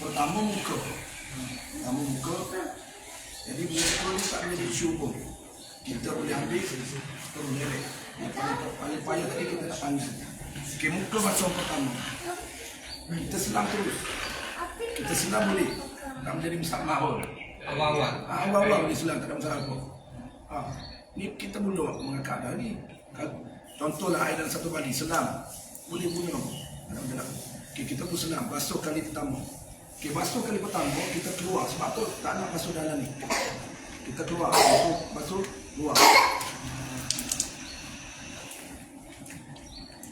pertama muka. Pertama muka. Jadi muka ni tak boleh isu pun. Kita boleh ambil terus lelek. Yang paling, payah tadi kita nak panggil. Okey, muka basuh pertama. Kita selam terus. Kita selam boleh. Tak menjadi mustahmah pun. Awal-awal. Ah, awal-awal boleh selam, tak ada masalah apa. Ah, ni kita bunuh mengangkat dah ni. Kalau- Contohlah air dalam satu bali, selam. Boleh bunuh. Tak ada masalah. Okay, kita pun selam, basuh kali pertama. Okay, basuh kali pertama, kita keluar. Sebab tu tak nak basuh dalam ni. Kita keluar, basuh, basuh, keluar.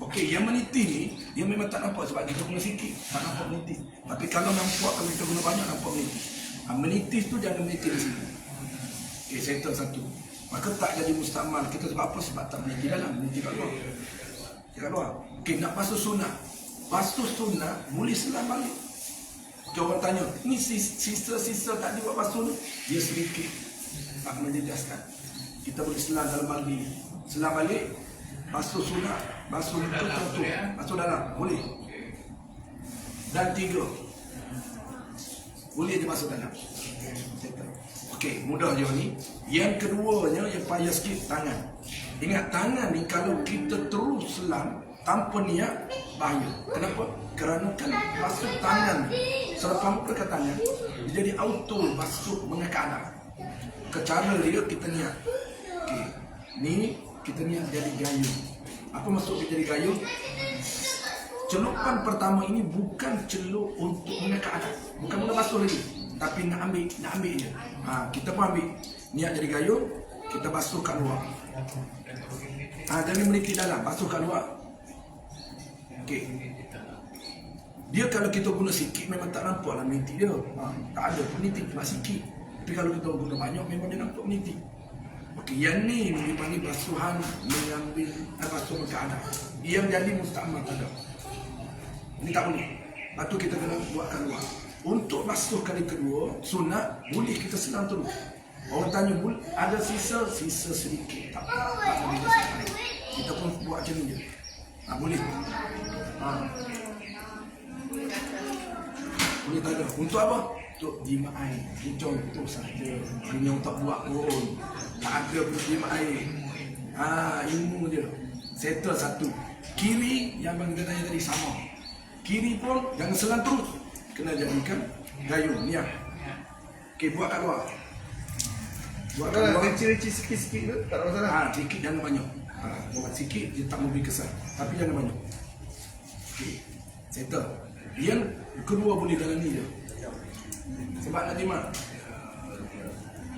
Okey, yang meniti ni, dia memang tak nampak sebab kita guna sikit. Tak nampak meniti. Tapi kalau nampak, kalau kita guna banyak, nampak meniti. Ha, meniti tu jangan meniti di sini. Okey, settle satu. Maka tak jadi mustamal. Kita sebab apa? Sebab tak meniti dalam, meniti kat luar. Kat luar. Okey, nak basuh sunnah. Basuh sunnah, boleh selam balik. Okey, orang tanya, ni sis- sisa-sisa tak buat basuh ni? Dia sedikit. Tak menjejaskan. Kita boleh selam dalam mandi. Selam balik, basuh sunnah, basuh itu tentu. Basuh dalam, boleh. Dan tiga. Boleh dia masuk dalam. Okey, mudah je ni. Yang keduanya yang payah sikit tangan. Ingat tangan ni kalau kita terus selam tanpa niat bahaya. Kenapa? Kerana kan basuh tangan ke tangan dia jadi auto basuh mengangkat anak. Kecara dia kita niat. Okey. Ni kita niat jadi gayung. Apa maksud kita jadi gayung? Celupan pertama ini bukan celup untuk mengangkat anak. Bukan mula basuh lagi. Tapi nak ambil, nak ambil je. Ha, kita pun ambil. Niat jadi gayung, kita basuh kat luar. Ha, jangan meniti dalam, basuh kat luar. Okey. Dia kalau kita guna sikit memang tak nampak lah meniti dia. Ha, tak ada, meniti cuma sikit. Tapi kalau kita guna banyak memang dia nampak meniti. Okey, yang ni dipanggil basuhan mengambil eh, basuh muka anak. Yang jadi mustahmal tak ada. Ini tak boleh. Lepas tu kita kena buatkan luar. Untuk basuh kali kedua, sunat, boleh kita selam terus. Orang tanya, "Bul- ada sisa? Sisa sedikit. Tak, tak, tak. Kita pun buat macam ni je. Ha, boleh. Ha. Boleh tak ada. Untuk apa? Untuk jima air. Ini contoh saja. Yang tak buat pun. Tak ada pun jima air. Ha, ilmu je. Settle satu. Kiri yang bang kita tanya tadi sama. Kiri pun jangan selang terus. Kena jadikan gayung. Niat. Okey, buat kat luar. Buat kat luar. kecil-kecil sikit-sikit tu tak ada masalah. Ha, sikit jangan banyak. Ha, buat sikit dia tak lebih kesan. Tapi jangan banyak. Okey. Settle. Yang kedua boleh dalam ni je. Sebab nak terima.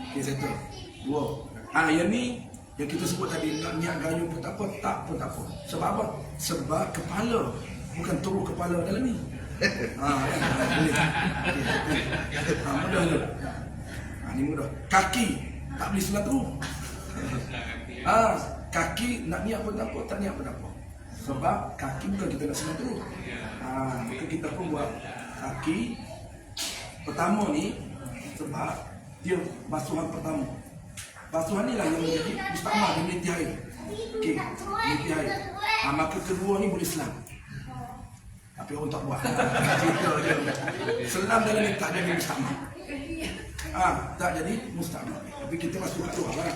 Okey, settle. Dua. Ha, yang ni yang kita sebut tadi nak niat gayung pun tak apa, tak pun tak apa. Sebab apa? Sebab kepala bukan turun kepala dalam ni. Ha? Ha, boleh. Ha, mudah je. Ha, ni mudah. Kaki tak boleh terus. Ah, kaki nak niat pun tak apa, tak niat pun tak apa. Sebab kaki bukan kita nak senang terus. Ah, maka kita pun buat kaki pertama ni sebab dia basuhan pertama. Basuhan ni lah yang menjadi mustahmal dia meniti air. Okey, meniti air. Ah, maka kedua ni boleh selam. Tapi orang tak buat. Cerita je. Selam dalam ni tak jadi mustahmal. Ah, tak jadi mustahmal. Tapi kita masuk kat luar lah.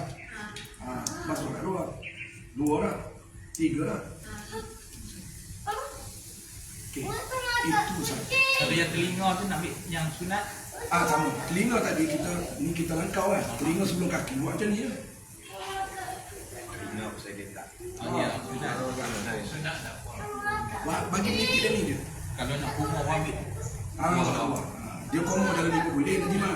Ah, masuk kat luar. Dua lah. Tiga lah. Okey. Itu saja. Kalau yang telinga tu nak ambil yang sunat, Ah, sama. Telinga tadi kita, ni kita langkau kan. Telinga sebelum kaki. Buat macam ni je. oh, ya, sunat. Sunat tak apa. Buat, bagi meniti dia ni je. Kalau nak kumur ambil. Ah, ah, dia komo dalam ibu boleh nanti mah.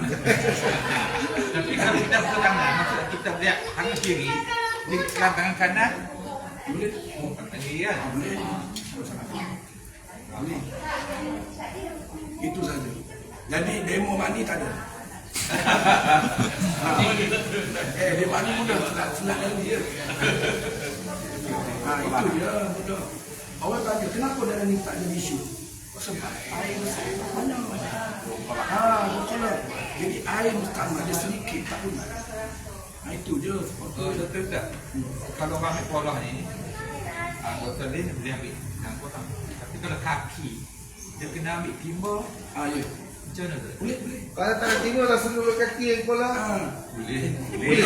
Tapi kalau kita buka tangan, maksudnya kita lihat tangan kiri, di dalam tangan kanan, Boleh. oh, tangan kiri kan. Ah, boleh. Boleh. Itu saja. Jadi demo mani tak ada. Ah, eh, dia mani mudah. Senang, senang dalam dia. Ah, itu dia mudah. Orang tanya, kenapa dalam ni tak ada isu? Sebab air tak banyak. Ah, betul lah. Jadi air mustahil ada sedikit, tak pun. Ah, itu je. Oh, betul tak? Kalau orang polah ni, anggota lain boleh ambil yang potong. Tapi kalau kaki, dia kena ambil timba, Ah, ya. Macam mana tu? Boleh, boleh. Kalau tangan timur lah seluruh kaki yang kepala. Ha. Boleh. Boleh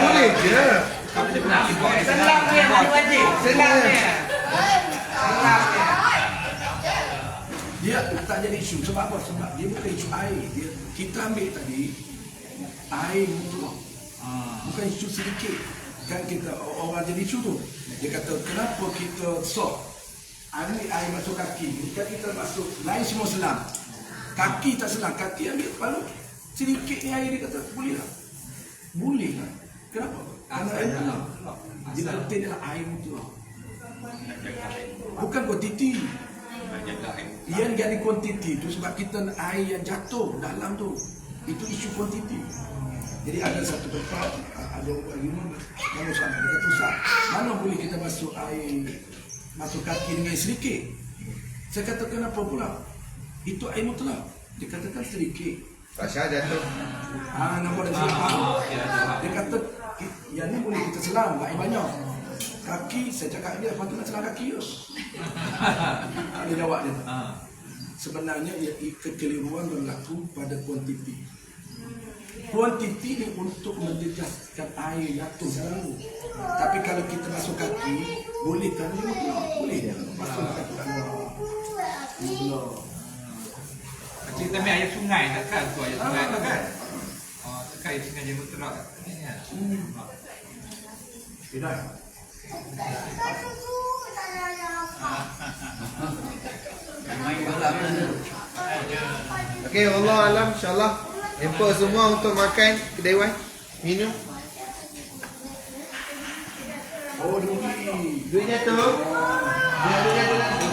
Boleh je. kalau dia nak buat Selang dia mandi wajib. Selang dia. Selang dia. Dia tak jadi isu sebab apa? Sebab dia bukan isu air. Dia, kita ambil tadi air mutlak. Ah. Bukan isu sedikit. Kan kita orang jadi tu. Dia kata kenapa kita sok ambil air masuk kaki ni kan kita masuk lain semua selam. Kaki tak selam, kaki ambil kepala. Sedikit ni air dia kata boleh lah. Boleh lah. Kenapa? Kerana air mutlak. Dia penting adalah air air. Bukan kuantiti. Yang jadi kuantiti tu sebab kita air yang jatuh dalam tu. Itu isu kuantiti. Jadi ada satu tempat, ada argument, mana sana, dia kata Ustaz, mana boleh kita masuk air, masuk kaki dengan air sedikit? Saya kata kenapa pula? Itu air mutlak. Dia katakan sedikit. Tasha jatuh. Ah, nampak dah siap Ah. Dia kata, "Ki- yang ni boleh kita selam, air banyak. Kaki, saya cakap dia, lepas tu nak selam kaki ke? dia jawab dia. Ah. sebenarnya ia kekeliruan berlaku pada kuantiti. Kuantiti ni untuk menjejaskan air jatuh selalu. Tapi kalau kita masuk kaki, boleh kan pula? Boleh dia. Masuk kaki. Macam kita ambil air sungai tak kan? Tu air sungai tu kan? Oh, tu kan air sungai. Ni kan? Hmm. Tidak. Okey, Allah alam insyaAllah. Hampa semua untuk makan kedai wan. Minum. Oh, duit. Duitnya tu. Duitnya tu.